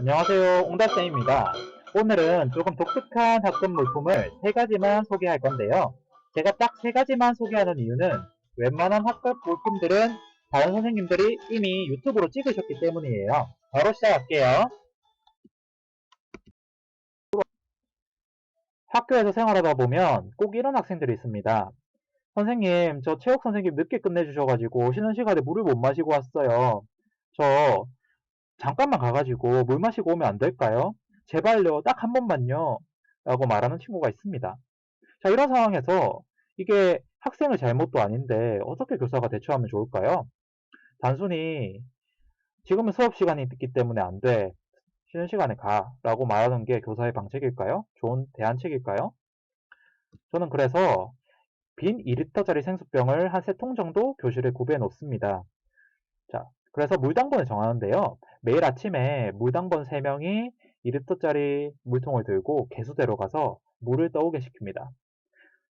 안녕하세요. 옹달쌤입니다. 오늘은 조금 독특한 학급 물품을 세 가지만 소개할 건데요. 제가 딱 세 가지만 소개하는 이유는 웬만한 학급 물품들은 다른 선생님들이 이미 유튜브로 찍으셨기 때문이에요. 바로 시작할게요. 학교에서 생활하다 보면 꼭 이런 학생들이 있습니다. 선생님, 저 체육 선생님 늦게 끝내주셔가지고 쉬는 시간에 물을 못 마시고 왔어요. 저 잠깐만 가가지고 물 마시고 오면 안 될까요? 제발요, 딱 한 번만요. 라고 말하는 친구가 있습니다. 자, 이런 상황에서 이게 학생의 잘못도 아닌데 어떻게 교사가 대처하면 좋을까요? 단순히 지금은 수업 시간이 있기 때문에 안 돼. 쉬는 시간에 가. 라고 말하는 게 교사의 방책일까요? 좋은 대안책일까요? 저는 그래서 빈 2리터짜리 생수병을 한 세 통 정도 교실에 구비해 놓습니다. 자, 그래서 물당번을 정하는데요. 매일 아침에 물당번 3명이 2리터짜리 물통을 들고 개수대로 가서 물을 떠오게 시킵니다.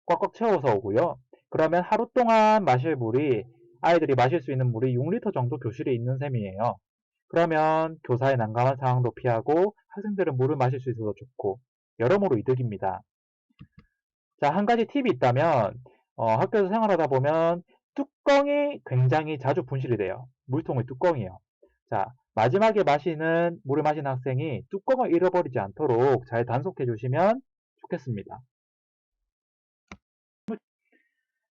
꽉꽉 채워서 오고요. 그러면 하루 동안 마실 물이 아이들이 마실 수 있는 물이 6리터 정도 교실에 있는 셈이에요. 그러면 교사의 난감한 상황도 피하고 학생들은 물을 마실 수 있어서 좋고 여러모로 이득입니다. 자, 한 가지 팁이 있다면 어, 학교에서 생활하다 보면 뚜껑이 굉장히 자주 분실이 돼요. 물통의 뚜껑이요. 자, 마지막에 마시는 물을 마시는 학생이 뚜껑을 잃어버리지 않도록 잘 단속해 주시면 좋겠습니다.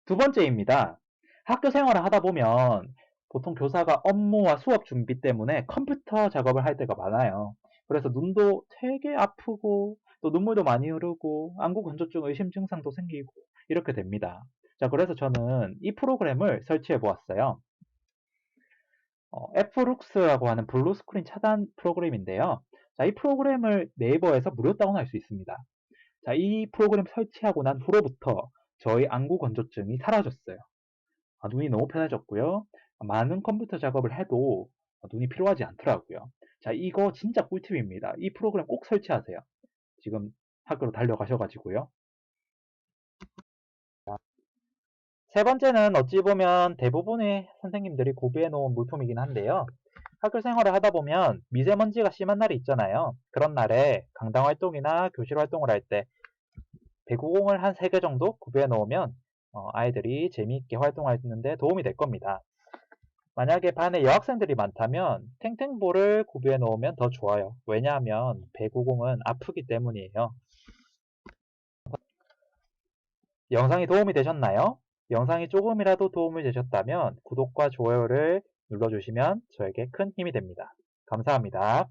두 번째입니다. 학교 생활을 하다 보면 보통 교사가 업무와 수업 준비 때문에 컴퓨터 작업을 할 때가 많아요. 그래서 눈도 되게 아프고 또 눈물도 많이 흐르고 안구 건조증 의심 증상도 생기고 이렇게 됩니다. 자, 그래서 저는 이 프로그램을 설치해 보았어요. 어, F룩스라고 하는 블루 스크린 차단 프로그램인데요. 자, 이 프로그램을 네이버에서 무료 다운할 수 있습니다. 자, 이 프로그램 설치하고 난 후로부터 저희 안구 건조증이 사라졌어요. 아, 눈이 너무 편해졌고요. 많은 컴퓨터 작업을 해도 눈이 필요하지 않더라고요. 자, 이거 진짜 꿀팁입니다. 이 프로그램 꼭 설치하세요. 지금 학교로 달려가셔가지고요. 세 번째는 어찌 보면 대부분의 선생님들이 구비해 놓은 물품이긴 한데요. 학교 생활을 하다 보면 미세먼지가 심한 날이 있잖아요. 그런 날에 강당 활동이나 교실 활동을 할 때 배구공을 한 3개 정도 구비해 놓으면 어, 아이들이 재미있게 활동하는데 도움이 될 겁니다. 만약에 반에 여학생들이 많다면 탱탱볼을 구비해 놓으면 더 좋아요. 왜냐하면 배구공은 아프기 때문이에요. 영상이 도움이 되셨나요? 영상이 조금이라도 도움이 되셨다면 구독과 좋아요를 눌러주시면 저에게 큰 힘이 됩니다. 감사합니다.